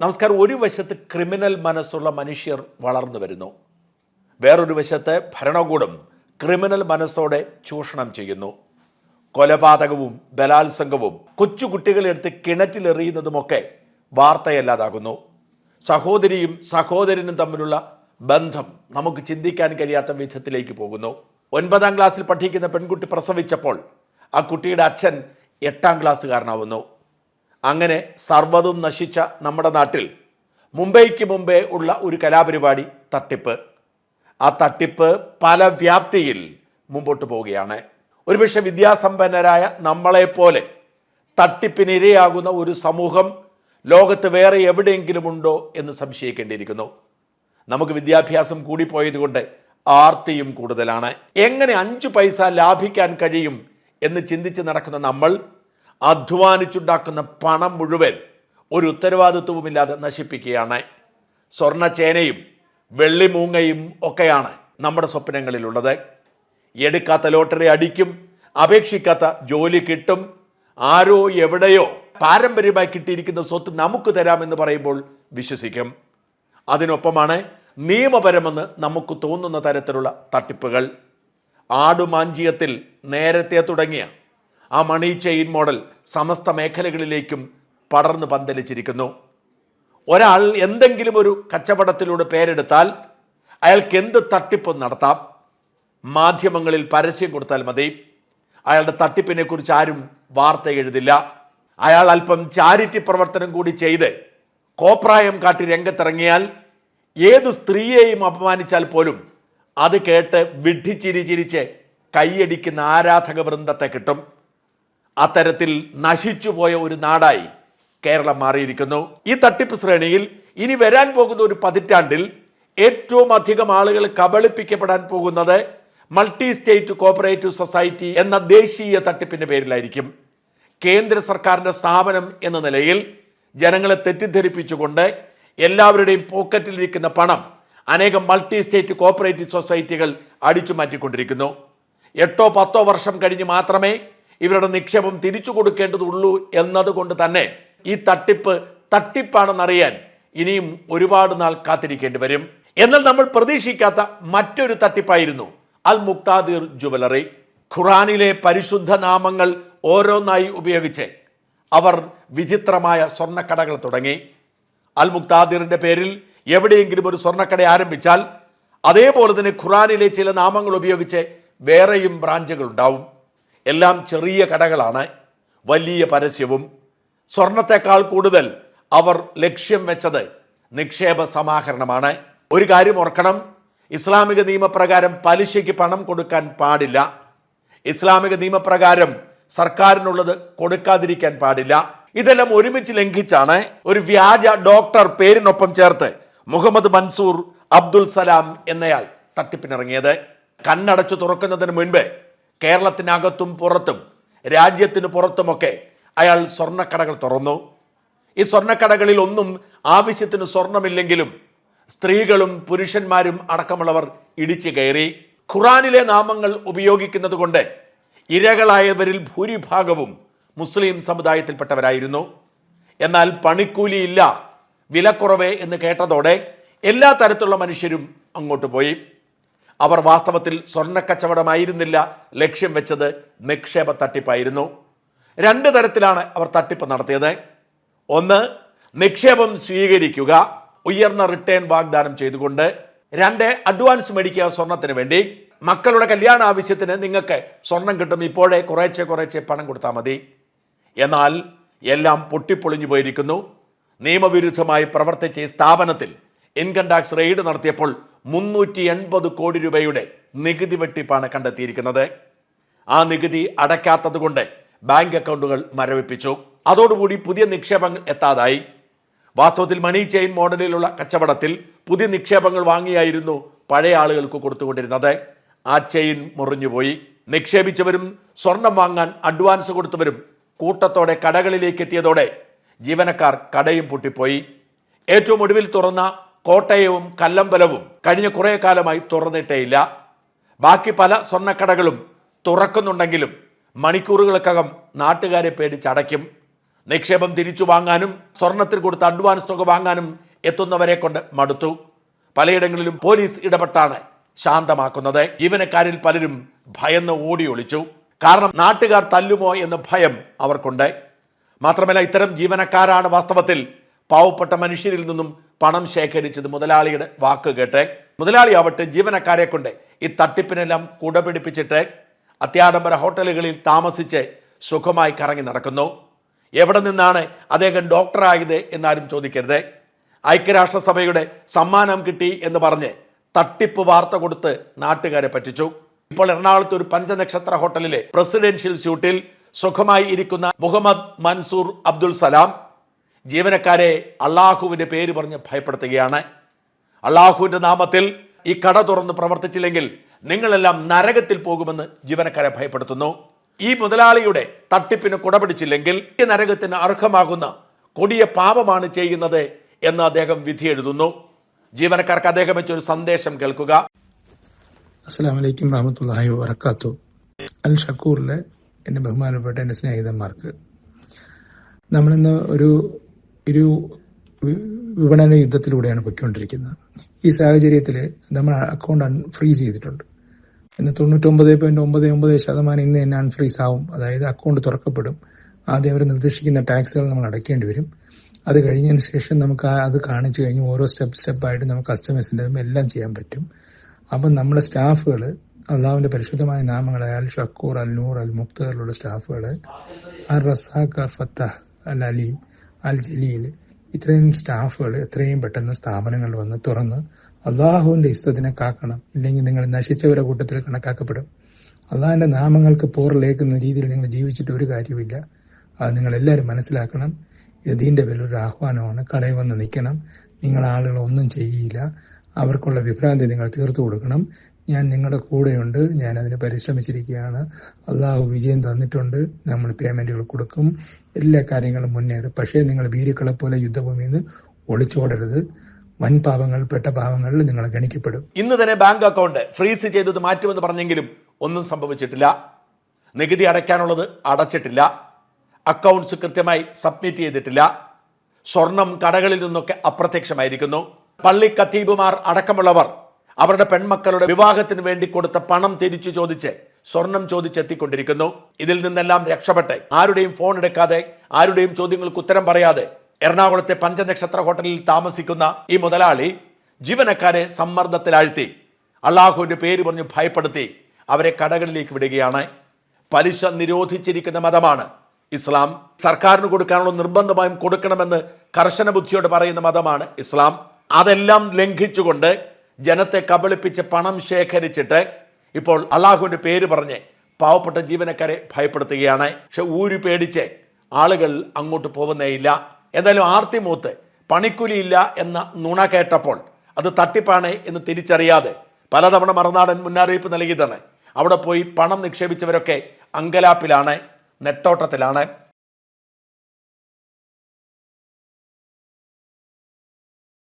നമസ്കാരം. ഒരു വശത്ത് ക്രിമിനൽ മനസ്സുള്ള മനുഷ്യർ വളർന്നു വരുന്നു. വേറൊരു വശത്ത് ഭരണകൂടം ക്രിമിനൽ മനസ്സോടെ ചൂഷണം ചെയ്യുന്നു. കൊലപാതകവും ബലാത്സംഗവും കൊച്ചുകുട്ടികളെടുത്ത് കിണറ്റിലെറിയുന്നതുമൊക്കെ വാർത്തയല്ലാതാകുന്നു. സഹോദരിയും സഹോദരനും തമ്മിലുള്ള ബന്ധം നമുക്ക് ചിന്തിക്കാൻ കഴിയാത്ത വിധത്തിലേക്ക് പോകുന്നു. ഒൻപതാം ക്ലാസ്സിൽ പഠിക്കുന്ന പെൺകുട്ടി പ്രസവിച്ചപ്പോൾ ആ കുട്ടിയുടെ അച്ഛൻ എട്ടാം ക്ലാസ്സുകാരനാവുന്നു. അങ്ങനെ സർവതും നശിച്ച നമ്മുടെ നാട്ടിൽ മുംബൈക്ക് മുമ്പേ ഉള്ള ഒരു കലാപരിപാടി തട്ടിപ്പ്. ആ തട്ടിപ്പ് പല വ്യാപ്തിയിൽ മുമ്പോട്ട് പോവുകയാണ്. ഒരുപക്ഷെ വിദ്യാസമ്പന്നരായ നമ്മളെപ്പോലെ തട്ടിപ്പിനിരയാകുന്ന ഒരു സമൂഹം ലോകത്ത് വേറെ എവിടെയെങ്കിലും ഉണ്ടോ എന്ന് സംശയിക്കേണ്ടിയിരിക്കുന്നു. നമുക്ക് വിദ്യാഭ്യാസം കൂടിപ്പോയതുകൊണ്ട് ആർത്തിയും കൂടുതലാണ്. എങ്ങനെ അഞ്ചു പൈസ ലാഭിക്കാൻ കഴിയും എന്ന് ചിന്തിച്ച് നടക്കുന്ന നമ്മൾ അധ്വാനിച്ചുണ്ടാക്കുന്ന പണം മുഴുവൻ ഒരു ഉത്തരവാദിത്വവുമില്ലാതെ നശിപ്പിക്കുകയാണ്. സ്വർണച്ചേനയും വെള്ളിമൂങ്ങയും ഒക്കെയാണ് നമ്മുടെ സ്വപ്നങ്ങളിലുള്ളത്. എടുക്കാത്ത ലോട്ടറി അടിക്കും അപേക്ഷിക്കാത്ത ജോലി കിട്ടും ആരോ എവിടെയോ പാരമ്പര്യമായി കിട്ടിയിരിക്കുന്ന സ്വത്ത് നമുക്ക് തരാമെന്ന് പറയുമ്പോൾ വിശ്വസിക്കും. അതിനൊപ്പമാണ് നിയമപരമെന്ന് നമുക്ക് തോന്നുന്ന തരത്തിലുള്ള തട്ടിപ്പുകൾ. ആടുമാഞ്ചിയത്തിൽ നേരത്തെ തുടങ്ങിയ ആ മണി ചെയിൻ മോഡൽ സമസ്ത മേഖലകളിലേക്കും പടർന്നു പന്തലിച്ചിരിക്കുന്നു. ഒരാൾ എന്തെങ്കിലും ഒരു കച്ചവടത്തിലൂടെ പേരെടുത്താൽ അയാൾക്ക് എന്ത് തട്ടിപ്പും നടത്താം. മാധ്യമങ്ങളിൽ പരസ്യം കൊടുത്താൽ മതി. അയാളുടെ തട്ടിപ്പിനെ കുറിച്ച് ആരും വാർത്ത എഴുതില്ല. അയാൾ അല്പം ചാരിറ്റി പ്രവർത്തനം കൂടി ചെയ്ത് കോപ്രായം കാട്ടി രംഗത്തിറങ്ങിയാൽ ഏത് സ്ത്രീയെയും അപമാനിച്ചാൽ പോലും അത് കേട്ട് വിഡ്ഢിച്ചിരി ചിരിച്ച് കൈയടിക്കുന്ന ആരാധക വൃന്ദത്തെ കിട്ടും. അത്തരത്തിൽ നശിച്ചുപോയ ഒരു നാടായി കേരളം മാറിയിരിക്കുന്നു. ഈ തട്ടിപ്പ് ശ്രേണിയിൽ ഇനി വരാൻ പോകുന്ന ഒരു പതിറ്റാണ്ടിൽ ഏറ്റവും അധികം ആളുകൾ കബളിപ്പിക്കപ്പെടാൻ പോകുന്നത് മൾട്ടി സ്റ്റേറ്റ് കോപ്പറേറ്റീവ് സൊസൈറ്റി എന്ന ദേശീയ തട്ടിപ്പിന്റെ പേരിലായിരിക്കും. കേന്ദ്ര സർക്കാരിന്റെ സ്ഥാപനം എന്ന നിലയിൽ ജനങ്ങളെ തെറ്റിദ്ധരിപ്പിച്ചുകൊണ്ട് എല്ലാവരുടെയും പോക്കറ്റിലിരിക്കുന്ന പണം അനേകം മൾട്ടി സ്റ്റേറ്റ് കോപ്പറേറ്റീവ് സൊസൈറ്റികൾ അടിച്ചു മാറ്റിക്കൊണ്ടിരിക്കുന്നു എട്ടോ പത്തോ വർഷം കഴിഞ്ഞ് മാത്രമേ ഇവരുടെ നിക്ഷേപം തിരിച്ചു കൊടുക്കേണ്ടതുള്ളൂ എന്നതുകൊണ്ട് തന്നെ ഈ തട്ടിപ്പ് തട്ടിപ്പാണെന്നറിയാൻ ഇനിയും ഒരുപാട് നാൾ കാത്തിരിക്കേണ്ടി വരും. എന്നാൽ നമ്മൾ പ്രതീക്ഷിക്കാത്ത മറ്റൊരു തട്ടിപ്പായിരുന്നു അൽ മുക്താദിർ ജുവലറി. ഖുറാനിലെ പരിശുദ്ധ നാമങ്ങൾ ഓരോന്നായി ഉപയോഗിച്ച് അവർ വിചിത്രമായ സ്വർണക്കടകൾ തുടങ്ങി. അൽ മുക്താദിറിന്റെ പേരിൽ എവിടെയെങ്കിലും ഒരു സ്വർണക്കട ആരംഭിച്ചാൽ അതേപോലെ തന്നെ ഖുറാനിലെ ചില നാമങ്ങൾ ഉപയോഗിച്ച് വേറെയും ബ്രാഞ്ചുകൾ ഉണ്ടാവും. എല്ലാം ചെറിയ കടകളാണ് വലിയ പരസ്യവും. സ്വർണത്തെക്കാൾ കൂടുതൽ അവർ ലക്ഷ്യം വെച്ചത് നിക്ഷേപ സമാഹരണമാണ്. ഒരു കാര്യം ഓർക്കണം ഇസ്ലാമിക നിയമപ്രകാരം പലിശയ്ക്ക് പണം കൊടുക്കാൻ പാടില്ല. ഇസ്ലാമിക നിയമപ്രകാരം സർക്കാരിനുള്ളത് കൊടുക്കാതിരിക്കാൻ പാടില്ല. ഇതെല്ലാം ഒരുമിച്ച് ലംഘിച്ചാണ് ഒരു വ്യാജ ഡോക്ടർ പേരിനൊപ്പം ചേർത്ത് മുഹമ്മദ് മൻസൂർ അബ്ദുൽ സലാം എന്നയാൾ തട്ടിപ്പിനിറങ്ങിയത്. കണ്ണടച്ചു തുറക്കുന്നതിന് മുൻപ് കേരളത്തിനകത്തും പുറത്തും രാജ്യത്തിന് പുറത്തുമൊക്കെ അയാൾ സ്വർണക്കടകൾ തുറന്നു. ഈ സ്വർണക്കടകളിൽ ഒന്നും ആവശ്യത്തിന് സ്വർണമില്ലെങ്കിലും സ്ത്രീകളും പുരുഷന്മാരും അടക്കമുള്ളവർ ഇടിച്ചു കയറി. ഖുറാനിലെ നാമങ്ങൾ ഉപയോഗിക്കുന്നത് കൊണ്ട് ഇരകളായവരിൽ ഭൂരിഭാഗവും മുസ്ലിം സമുദായത്തിൽപ്പെട്ടവരായിരുന്നു. എന്നാൽ പണിക്കൂലിയില്ല വിലക്കുറവേ എന്ന് കേട്ടതോടെ എല്ലാ തരത്തിലുള്ള മനുഷ്യരും അങ്ങോട്ട് പോയി. അവർ വാസ്തവത്തിൽ സ്വർണക്കച്ചവടമായിരുന്നില്ല. ലക്ഷ്യം വെച്ചത് നിക്ഷേപ തട്ടിപ്പായിരുന്നു. രണ്ട് തരത്തിലാണ് അവർ തട്ടിപ്പ് നടത്തിയത്. ഒന്ന് നിക്ഷേപം സ്വീകരിക്കുക ഉയർന്ന റിട്ടേൺ വാഗ്ദാനം ചെയ്തുകൊണ്ട്. രണ്ട് അഡ്വാൻസ് മേടിക്കുക സ്വർണത്തിന് വേണ്ടി. മക്കളുടെ കല്യാണ ആവശ്യത്തിന് നിങ്ങൾക്ക് സ്വർണം കിട്ടും ഇപ്പോഴേ കുറേശ്ശെ കുറേശ്ശെ പണം കൊടുത്താൽ മതി. എന്നാൽ എല്ലാം പൊട്ടിപ്പൊളിഞ്ഞു പോയിരിക്കുന്നു. നിയമവിരുദ്ധമായി പ്രവർത്തിച്ച ഈ സ്ഥാപനത്തിൽ ഇൻകം ടാക്സ് റെയ്ഡ് നടത്തിയപ്പോൾ മുന്നൂറ്റി എൺപത് കോടി രൂപയുടെ നികുതി വെട്ടിപ്പാണ് കണ്ടെത്തിയിരിക്കുന്നത്. ആ നികുതി അടയ്ക്കാത്തതുകൊണ്ട് ബാങ്ക് അക്കൗണ്ടുകൾ മരവിപ്പിച്ചു. അതോടുകൂടി പുതിയ നിക്ഷേപങ്ങൾ എത്താതായി. വാസ്തവത്തിൽ മണി ചെയിൻ മോഡലിലുള്ള കച്ചവടത്തിൽ പുതിയ നിക്ഷേപങ്ങൾ വാങ്ങിയായിരുന്നു പഴയ ആളുകൾക്ക് കൊടുത്തുകൊണ്ടിരുന്നത്. ആ ചെയിൻ മുറിഞ്ഞുപോയി. നിക്ഷേപിച്ചവരും സ്വർണം വാങ്ങാൻ അഡ്വാൻസ് കൊടുത്തവരും കൂട്ടത്തോടെ കടകളിലേക്ക് എത്തിയതോടെ ജീവനക്കാർ കടയും പൊട്ടിപ്പോയി. ഏറ്റവും ഒടുവിൽ തുറന്ന കോട്ടയവും കല്ലമ്പലവും കഴിഞ്ഞ കുറേ കാലമായി തുറന്നിട്ടേയില്ല ബാക്കി പല സ്വർണക്കടകളും തുറക്കുന്നുണ്ടെങ്കിലും മണിക്കൂറുകൾക്കകം നാട്ടുകാരെ പേടിച്ചടയ്ക്കും. നിക്ഷേപം തിരിച്ചു വാങ്ങാനും സ്വർണത്തിൽ കൊടുത്ത അഡ്വാൻസ് തുക വാങ്ങാനും എത്തുന്നവരെ കൊണ്ട് മടുത്തു. പലയിടങ്ങളിലും പോലീസ് ഇടപെട്ടാണ് ശാന്തമാക്കുന്നത്. ജീവനക്കാരിൽ പലരും ഭയന്ന് ഓടി ഒളിച്ചു. കാരണം നാട്ടുകാർ തല്ലുമോ എന്ന ഭയം അവർക്കുണ്ട്. മാത്രമല്ല ഇത്തരം ജീവനക്കാരാണ് വാസ്തവത്തിൽ പാവപ്പെട്ട മനുഷ്യരിൽ നിന്നും പണം ശേഖരിച്ചത് മുതലാളിയുടെ വാക്ക് കേട്ട്. മുതലാളിയാവട്ടെ ജീവനക്കാരെ കൊണ്ട് ഈ തട്ടിപ്പിനെല്ലാം കുടപിടിപ്പിച്ചിട്ട് അത്യാഡംബര ഹോട്ടലുകളിൽ താമസിച്ച് സുഖമായി കറങ്ങി നടക്കുന്നു. എവിടെ നിന്നാണ് അദ്ദേഹം ഡോക്ടറായത് എന്നാരും ചോദിക്കരുത്. ഐക്യരാഷ്ട്രസഭയുടെ സമ്മാനം കിട്ടി എന്ന് പറഞ്ഞ് തട്ടിപ്പ് വാർത്ത കൊടുത്ത് നാട്ടുകാരെ പറ്റിച്ചു. ഇപ്പോൾ എറണാകുളത്ത് ഒരു പഞ്ചനക്ഷത്ര ഹോട്ടലിലെ പ്രസിഡൻഷ്യൽ സ്യൂട്ടിൽ സുഖമായി ഇരിക്കുന്ന മുഹമ്മദ് മൻസൂർ അബ്ദുൽ സലാം ജീവനക്കാരെ അള്ളാഹുവിന്റെ പേര് പറഞ്ഞ് ഭയപ്പെടുത്തുകയാണ്. അള്ളാഹുവിന്റെ നാമത്തിൽ ഈ കട തുറന്ന് പ്രവർത്തിച്ചില്ലെങ്കിൽ നിങ്ങളെല്ലാം നരകത്തിൽ പോകുമെന്ന് ജീവനക്കാരെ ഭയപ്പെടുത്തുന്നു. ഈ മുതലാളിയുടെ തട്ടിപ്പിന് കുടപിടിച്ചില്ലെങ്കിൽ ഈ നരകത്തിന് അർഹമാകുന്ന കൊടിയ പാപമാണ് ചെയ്യുന്നത് എന്ന് അദ്ദേഹം വിധി എഴുതുന്നു. ജീവനക്കാർക്ക് അദ്ദേഹം വെച്ചൊരു സന്ദേശം കേൾക്കുക. അസ്സാം വലൈക്കും വറക്കാത്തു അൽ ഷക്കൂറിലെ എന്റെ ബഹുമാനപ്പെട്ട എന്റെ സ്നേഹിതന്മാർക്ക്. നമ്മളിന്ന് ഒരു ഒരു വിപണന യുദ്ധത്തിലൂടെയാണ് പൊയ്ക്കൊണ്ടിരിക്കുന്നത്. ഈ സാഹചര്യത്തിൽ നമ്മൾ അക്കൗണ്ട് അൺഫ്രീസ് ചെയ്തിട്ടുണ്ട്. ഇന്ന് തൊണ്ണൂറ്റൊമ്പത് പോയിന്റ് ഒമ്പത് ഒമ്പത് ശതമാനം ഇന്ന് തന്നെ അൺഫ്രീസ് ആവും. അതായത് അക്കൗണ്ട് തുറക്കപ്പെടും. ആദ്യം അവർ നിർദ്ദേശിക്കുന്ന ടാക്സുകൾ നമ്മൾ അടയ്ക്കേണ്ടി വരും. അത് കഴിഞ്ഞതിന് ശേഷം നമുക്ക് അത് കാണിച്ചു കഴിഞ്ഞ് ഓരോ സ്റ്റെപ്പ് സ്റ്റെപ്പായിട്ട് നമുക്ക് കസ്റ്റമേഴ്സിന്റെ എല്ലാം ചെയ്യാൻ പറ്റും. അപ്പം നമ്മുടെ സ്റ്റാഫുകൾ അള്ളാഹുവിന്റെ പരിശുദ്ധമായ നാമങ്ങളായ അൽ ഷക്കൂർ അൽ നൂർ അൽ മുക്തറിലുള്ള സ്റ്റാഫുകൾ അൽ റസാഖ് അൽ ഫത്താഹ് അൽ അലീം അൽ ജലീൽ ഇത്രയും സ്റ്റാഫുകൾ എത്രയും പെട്ടെന്ന് സ്ഥാപനങ്ങൾ വന്ന് തുറന്ന് അള്ളാഹുവിന്റെ ഇഷ്ടത്തിനെ കാക്കണം. ഇല്ലെങ്കിൽ നിങ്ങൾ നശിച്ചവരുടെ കൂട്ടത്തിൽ കണക്കാക്കപ്പെടും. അള്ളാഹിന്റെ നാമങ്ങൾക്ക് പോറിലേക്കുന്ന രീതിയിൽ നിങ്ങൾ ജീവിച്ചിട്ട് ഒരു കാര്യമില്ല അത് നിങ്ങൾ എല്ലാവരും മനസ്സിലാക്കണം. യതീന്റെ വലിയൊരു ആഹ്വാനമാണ്. കടയിൽ വന്ന് നിൽക്കണം. നിങ്ങൾ ആളുകൾ ഒന്നും ചെയ്യില്ല. അവർക്കുള്ള വിഭ്രാന്തി നിങ്ങൾ തീർത്തു കൊടുക്കണം. ഞാൻ നിങ്ങളുടെ കൂടെയുണ്ട്. ഞാൻ അതിന് പരിശ്രമിച്ചിരിക്കുകയാണ്. അള്ളാഹു വിജയം തന്നിട്ടുണ്ട്. നമ്മൾ പേയ്മെന്റുകൾ കൊടുക്കും. എല്ലാ കാര്യങ്ങളും മുന്നേറും. പക്ഷേ നിങ്ങൾ ഭീരുക്കളെ പോലെ യുദ്ധഭൂമിയിൽ നിന്ന് ഒളിച്ചോടരുത്. വൻ പാപങ്ങൾ പെട്ട പാപങ്ങളിൽ നിങ്ങൾ ഗണിക്കപ്പെടും. ഇന്ന് തന്നെ ബാങ്ക് അക്കൗണ്ട് ഫ്രീസ് ചെയ്തത് മാറ്റുമെന്ന് പറഞ്ഞെങ്കിലും ഒന്നും സംഭവിച്ചിട്ടില്ല. നികുതി അടയ്ക്കാനുള്ളത് അടച്ചിട്ടില്ല. അക്കൗണ്ട്സ് കൃത്യമായി സബ്മിറ്റ് ചെയ്തിട്ടില്ല. സ്വർണം കടകളിൽ നിന്നൊക്കെ അപ്രത്യക്ഷമായിരിക്കുന്നു. പള്ളി കത്തീബുമാർ അടക്കമുള്ളവർ അവരുടെ പെൺമക്കളുടെ വിവാഹത്തിന് വേണ്ടി കൊടുത്ത പണം തിരിച്ചു ചോദിച്ച് സ്വർണം ചോദിച്ചെത്തിക്കൊണ്ടിരിക്കുന്നു ഇതിൽ നിന്നെല്ലാം രക്ഷപ്പെട്ട്. ആരുടെയും ഫോൺ എടുക്കാതെ ആരുടെയും ചോദ്യങ്ങൾക്ക് ഉത്തരം പറയാതെ എറണാകുളത്തെ പഞ്ചനക്ഷത്ര ഹോട്ടലിൽ താമസിക്കുന്ന ഈ മുതലാളി ജീവനക്കാരെ സമ്മർദ്ദത്തിലാഴ്ത്തി. അള്ളാഹുവിന്റെ പേര് പറഞ്ഞ് ഭയപ്പെടുത്തി അവരെ കടകളിലേക്ക് വിടുകയാണ്. പലിശ നിരോധിച്ചിരിക്കുന്ന മതമാണ് ഇസ്ലാം. സർക്കാരിന് കൊടുക്കാനുള്ള നിർബന്ധമായും കൊടുക്കണമെന്ന് കർശന ബുദ്ധിയോട് പറയുന്ന മതമാണ് ഇസ്ലാം. അതെല്ലാം ലംഘിച്ചുകൊണ്ട് ജനത്തെ കബളിപ്പിച്ച് പണം ശേഖരിച്ചിട്ട് ഇപ്പോൾ അള്ളാഹുവിന്റെ പേര് പറഞ്ഞ് പാവപ്പെട്ട ജീവനക്കാരെ ഭയപ്പെടുത്തുകയാണ്. പക്ഷെ ഊരി പേടിച്ച് ആളുകൾ അങ്ങോട്ട് പോകുന്നേയില്ല എന്തായാലും ആർത്തി ആർത്തിമൂത്ത് പണിക്കൂലിയില്ല എന്ന നുണ കേട്ടപ്പോൾ അത് തട്ടിപ്പാണ് എന്ന് തിരിച്ചറിയാതെ പലതവണ മറുനാടൻ മുന്നറിയിപ്പ് നൽകിയതാണ്. അവിടെ പോയി പണം നിക്ഷേപിച്ചവരൊക്കെ അങ്കലാപ്പിലാണ് നെട്ടോട്ടത്തിലാണ്.